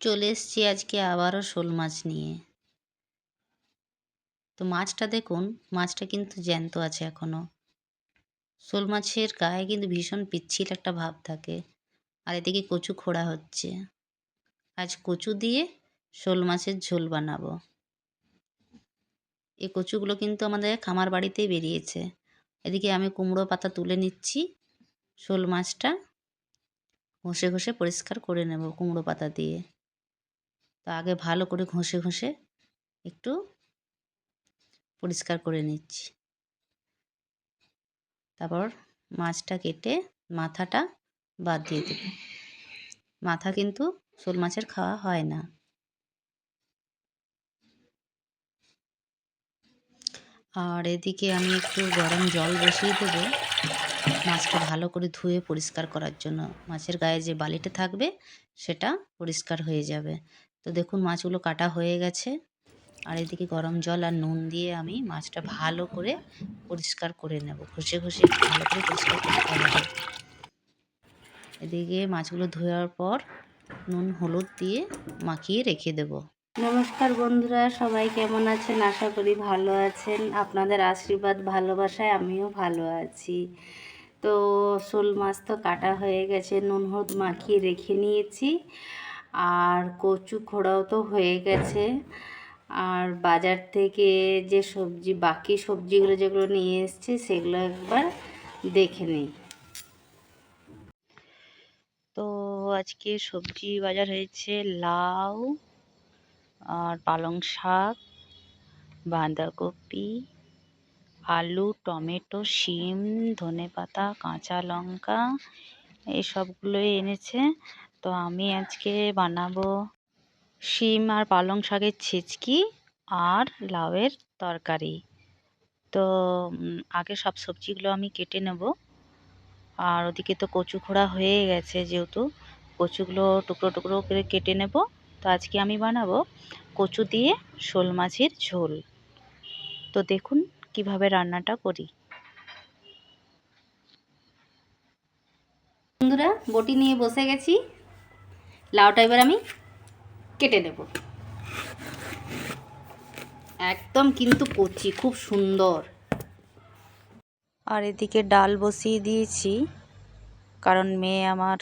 চলে এসেছি আজকে আবারও শোল মাছ নিয়ে। তো মাছটা দেখুন, মাছটা কিন্তু জ্যান্ত আছে এখনও শোল মাছের গায়ে কিন্তু ভীষণ পিচ্ছিল একটা ভাব থাকে, আর এদিকে কচু খোড়া হচ্ছে। আজ কচু দিয়ে শোল মাছের ঝোল বানাবো। এই কচুগুলো কিন্তু আমাদের খামার বাড়িতেই বেরিয়েছে। এদিকে আমি কুমড়ো পাতা তুলে নিচ্ছি, শোল মাছটা ঘষে ঘষে পরিষ্কার করে নেব কুমড়ো পাতা দিয়ে। তো আগে ভালো করে ঘষে ঘষে একটু পরিষ্কার করে নিচ্ছি। তারপর মাছটা কেটে মাথাটা বাদ দিয়ে দেব। মাথা কিন্তু শোল মাছের খাওয়া হয় না। আর এদিকে আমি একটু গরম জল বসিয়ে দেবো মাছটা ভালো করে ধুয়ে পরিষ্কার করার জন্য। মাছের গায়ে যে বালিটা থাকবে সেটা পরিষ্কার হয়ে যাবে। তো দেখুন মাছগুলো কাটা হয়ে গেছে। আর এদিকে গরম জল আর নুন দিয়ে আমি মাছটা ভালো করে পরিষ্কার করে নেব। ঘষে ঘষে ভালো করে পরিষ্কার করতে হবে। এদিকে মাছগুলো ধোয়ার পর নুন, হলুদ দিয়ে মাখিয়ে রেখে দেব। নমস্কার বন্ধুরা, সবাই কেমন আছেন? আশা করি ভালো আছেন। আপনাদের আশীর্বাদ, ভালোবাসায় আমিও ভালো আছি। তো শোল মাছ তো কাটা হয়ে গেছে, নুন, হলুদ মাখিয়ে রেখে নিয়েছি। আর কচু খোড়াও তো হয়ে গেছে। আর বাজার থেকে যে সবজি, বাকি সবজিগুলো যেগুলো নিয়ে এসেছি, সেগুলো একবার দেখে নিই। তো আজকে সবজি বাজার হয়েছে লাউ আর পালং শাক, বাঁধাকপি, আলু, টমেটো, শিম ধনে পাতা কাঁচা লঙ্কা, এই সবগুলোই এনেছে। তো আমি আজকে বানাবো শিম আর পালং শাকের ছিচকি আর লাউয়ের তরকারি। তো আগে সব সবজিগুলো আমি কেটে নেব। আর ওদিকে তো কচু খোড়া হয়ে গেছে যেহেতু, কচুগুলো টুকরো টুকরো করে কেটে নেব। তো আজকে আমি বানাবো কচু দিয়ে শোল মাছের ঝোল। তো দেখুন কীভাবে রান্নাটা করি। বন্ধুরা, বটি নিয়ে বসে গেছি। লাউটা এবার আমি কেটে নেব। একদম কিন্তু কচি, খুব সুন্দর। আর এদিকে ডাল বসিয়ে দিয়েছি, কারণ মেয়ে আমার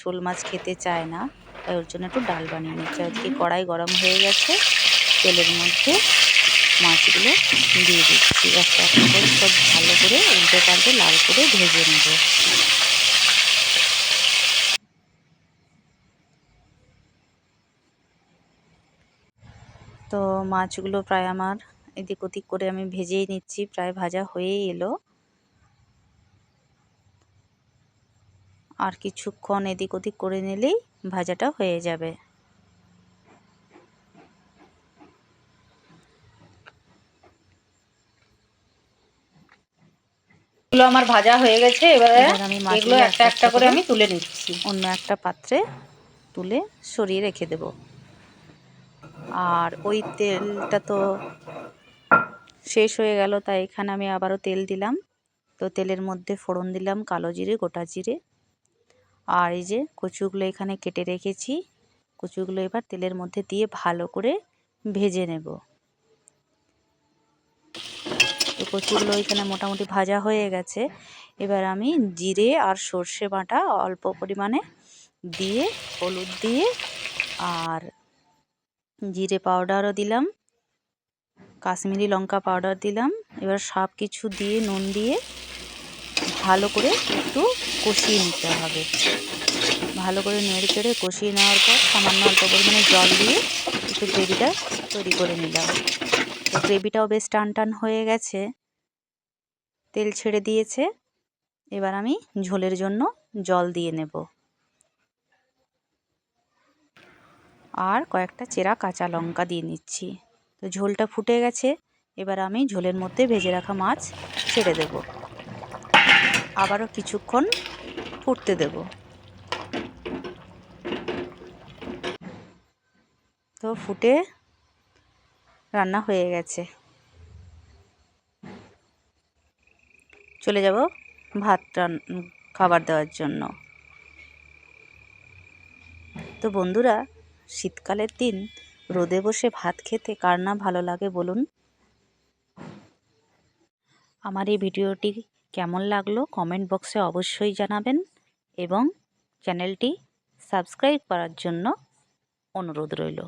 শোল মাছ খেতে চায় না, তাই ওর জন্য একটু ডাল বানিয়ে নিচ্ছি। আজকে কড়াই গরম হয়ে গেছে, তেলের মধ্যে মাছগুলো দিয়ে দিচ্ছি। একটা একটা করে সব ভালো করে, উল্টে পাল্টে লাল করে ভেজে নেব। তো মাছগুলো প্রায় আমার এদিক ওদিক করে আমি ভেজেই নিচ্ছি প্রায় ভাজা হয়েই এলো। আর কিছুক্ষণ এদিক ওদিক করে নিলেই ভাজাটা হয়ে যাবে। এগুলো আমার ভাজা হয়ে গেছে এবারে আমি এগুলো মাছগুলো একটা একটা করে আমি তুলে নিচ্ছি। অন্য একটা পাত্রে তুলে সরিয়ে রেখে দেব। আর ওই তেলটা তো শেষ হয়ে গেল, তাই এখানে আমি আবারও তেল দিলাম। তো তেলের মধ্যে ফোড়ন দিলাম, কালো জিরে, গোটা জিরে। আর এই যে কচুগুলো এখানে কেটে রেখেছি, কচুগুলো এবার তেলের মধ্যে দিয়ে ভালো করে ভেজে নেব। তো কচুগুলো এখানে মোটামুটি ভাজা হয়ে গেছে। এবার আমি জিরে আর সর্ষে বাটা অল্প পরিমাণে দিয়ে, হলুদ দিয়ে আর জিরে পাউডারও দিলাম, কাশ্মীরি লঙ্কা পাউডার দিলাম। এবার সব কিছু দিয়ে, নুন দিয়ে ভালো করে একটু কষিয়ে নিতে হবে। ভালো করে নেড়ে চেড়ে কষিয়ে নেওয়ার পর সামান্য অল্প পরিমাণে জল দিয়ে একটু গ্রেভিটা তৈরি করে নিলাম। তো গ্রেভিটাও বেশ টান টান হয়ে গেছে, তেল ছেড়ে দিয়েছে। এবার আমি ঝোলের জন্য জল দিয়ে নেব। আর কয়েকটা চেরা কাঁচা লঙ্কা দিয়ে নিচ্ছি। তো ঝোলটা ফুটে গেছে। এবার আমি ঝোলের মধ্যে ভেজে রাখা মাছ ছেড়ে দেব। আবারও কিছুক্ষণ ফুটতে দেব। তো ফুটে রান্না হয়ে গেছে। চলে যাব ভাত খাবার দেওয়ার জন্য। তো বন্ধুরা শীতকালের দিন রোদে বসে ভাত খেতে কার না ভালো লাগে বলুন? আমার এই ভিডিওটি কেমন লাগল কমেন্ট বক্সে অবশ্যই জানাবেন এবং চ্যানেলটি সাবস্ক্রাইব করার জন্য অনুরোধ রইল।